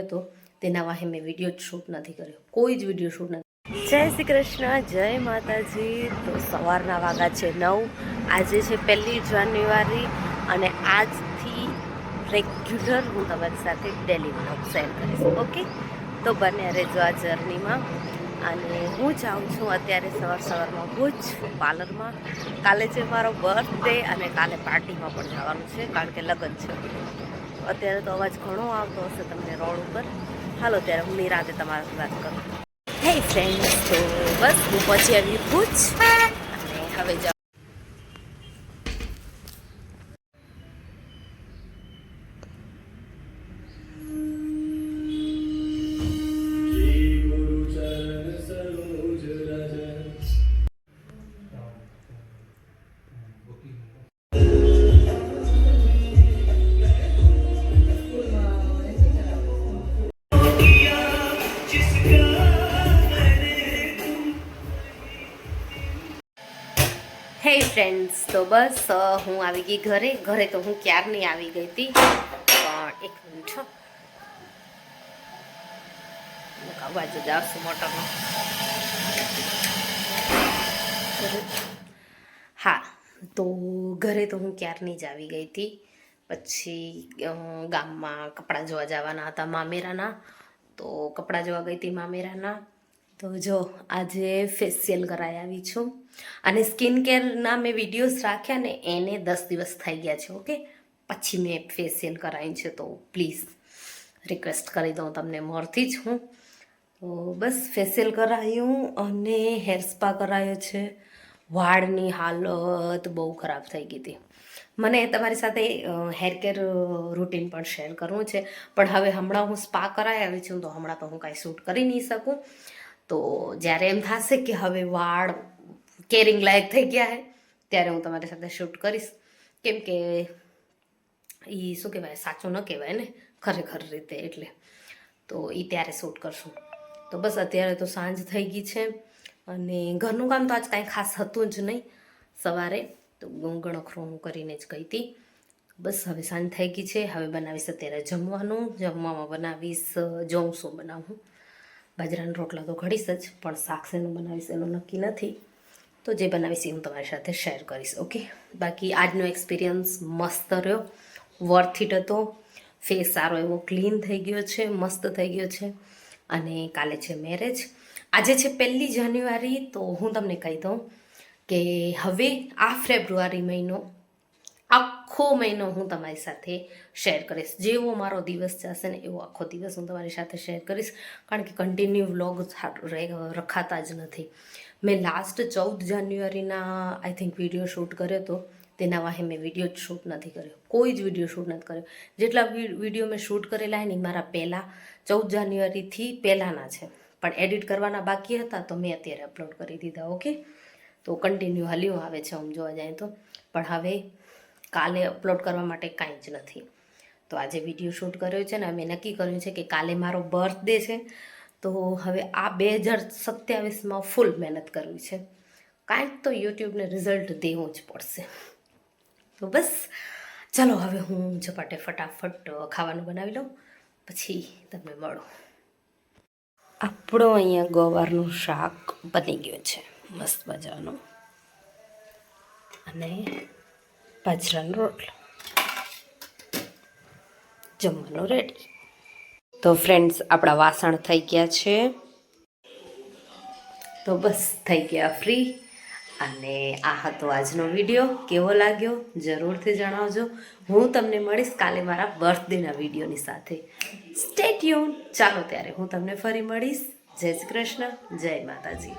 તો તેના વાહે મેં વીડિયો શૂટ નથી કર્યો. કોઈ જ વીડિયો શૂટ નથી. જય શ્રી કૃષ્ણ, જય માતાજી. તો સવારના વાગા છે નવ. આજે છે પહેલી જાન્યુઆરી અને આજથી રેગ્યુલર હું તમારી સાથે ડેલી વ્લોગ શેર કરીશ ઓકે તો બને રહેજો આ જર્નીમાં અને હું જાઉં છું અત્યારે સવાર સવારમાં ભુજ, પાર્લરમાં. કાલે છે મારો બર્થડે અને કાલે પાર્ટીમાં પણ જવાનું છે, કારણ કે લગ્ન છે. અત્યારે તો અવાજ ઘણો આવતો હશે તમને રોડ ઉપર. હાલો, ત્યારે હું નિરાતે તમારાથી વાત કરું. હે ફ્રેન્ડ તો બસ, હું પછી આવી ભુજ. અને હવે જાઉં હે ફ્રેન્ડ્સ તો બસ હું આવી ગઈ ઘરે. ઘરે તો હું ક્યારની આવી ગઈ હતી. પણ એક મિનિટ અવાજ જ આવશે મોટરનો હા, તો ઘરે તો હું ક્યારની જ આવી ગઈ હતી. પછી ગામમાં કપડાં જોવા જવાના હતા મામેરાના. તો કપડાં જોવા ગઈ હતી મામેરાના. તો જો, આજે ફેશિયલ કરાવી આવી છું. અને સ્કિન કેરના મેં વિડીયોઝ રાખ્યા ને, એને દસ દિવસ થઈ ગયા છે ઓકે પછી મેં ફેશિયલ કરાવી છે, તો પ્લીઝ રિક્વેસ્ટ કરી દઉં તમને મોરથી જ હું. તો બસ ફેશિયલ કરાયું અને હેર સ્પા કરાયો છે. વાળની હાલત બહુ ખરાબ થઈ ગઈ હતી. મને તમારી સાથે હેર કેર રૂટીન પણ શેર કરવું છે. પણ હવે હમણાં હું સ્પા કરાવી આવી છું તો હમણાં તો હું કાંઈ શૂટ કરી નહીં શકું. તો જ્યારે એમ થશે કે હવે વાળ કેરિંગ લાયક થઈ ગયા છે ત્યારે હું તમારી સાથે શૂટ કરીશ. કેમ કે એ શું કહેવાય, સાચું ન કહેવાય ને, ખરેખર રીતે એટલે. તો એ ત્યારે શૂટ કરશું. તો બસ અત્યારે તો સાંજ થઈ ગઈ છે અને ઘરનું કામ તો આજ કાંઈ ખાસ હતું જ નહીં. સવારે તો ગણખરો હું કરીને જ ગઈ હતી. બસ હવે સાંજ થઈ ગઈ છે, હવે બનાવીશ અત્યારે જમવાનું. જમવામાં બનાવીશ જોઉં શું બનાવું. બાજરાના રોટલા તો ઘડીશ જ, પણ શાક શેનું બનાવીશ એનું નક્કી નથી. તો જે બનાવીશ એ હું તમારી સાથે શેર કરીશ, ઓકે? બાકી આજનો એક્સપિરિયન્સ મસ્ત રહ્યો. વર્થ ઇટ હતો. ફેસ સારો એવો ક્લીન થઈ ગયો છે, મસ્ત થઈ ગયો છે. અને કાલે છે મેરેજ આજે છે પહેલી જાન્યુઆરી, તો હું તમને કહી દઉં કે હવે આ ફેબ્રુઆરી મહિનો આખો મહિનો હું તમારી સાથે શેર કરીશ. જેવો મારો દિવસ જશે ને એવો આખો દિવસ હું તમારી સાથે શેર કરીશ. કારણ કે કન્ટિન્યુ વ્લોગ રખાતા જ નથી. મેં લાસ્ટ ચૌદ જાન્યુઆરીના આઈ થિંક વીડિયો શૂટ કર્યો હતો તેના વાહે મેં વીડિયો શૂટ નથી કર્યો. કોઈ જ વીડિયો શૂટ નથી કર્યો. જેટલા વીડિયો મેં શૂટ કરેલા ને મારા પહેલાં, ચૌદ જાન્યુઆરીથી પહેલાંના છે. પણ એડિટ કરવાના બાકી હતા તો મેં અત્યારે અપલોડ કરી દીધા ઓકે તો કન્ટિન્યુ હલ્યું આવે છે, આમ જોવા જાય તો. પણ હવે કાલે અપલોડ કરવા માટે કાંઈ જ નથી. તો આજે વીડિયો શૂટ કર્યો છે ને અમે નક્કી કર્યું છે કે કાલે મારો બર્થડે છે. તો હવે આ બે હજાર સત્યાવીસમાં ફૂલ મહેનત કરવી છે. કાંઈક તો યુટ્યુબને રિઝલ્ટ દેવું જ પડશે. તો બસ, ચાલો હવે હું ઝપાટે ફટાફટ ખાવાનું બનાવી લઉં, પછી તમને મળો. આપણો અહીંયા ગોવારનું શાક બની ગયું છે, મસ્ત મજાનું. અને બાજરાનો રોટલો જમવાનું રેડી તો ફ્રેન્ડ્સ આપણા વાસણ થઈ ગયા છે તો બસ થઈ ગયા ફ્રી અને આ હતો આજનો વીડિયો કેવો લાગ્યો જરૂરથી જણાવજો હું તમને મળીશ કાલે મારા બર્થડેના વિડીયોની સાથે. સ્ટે ટ્યુન ચાલો ત્યારે હું તમને ફરી મળીશ. જય શ્રી કૃષ્ણ. જય માતાજી.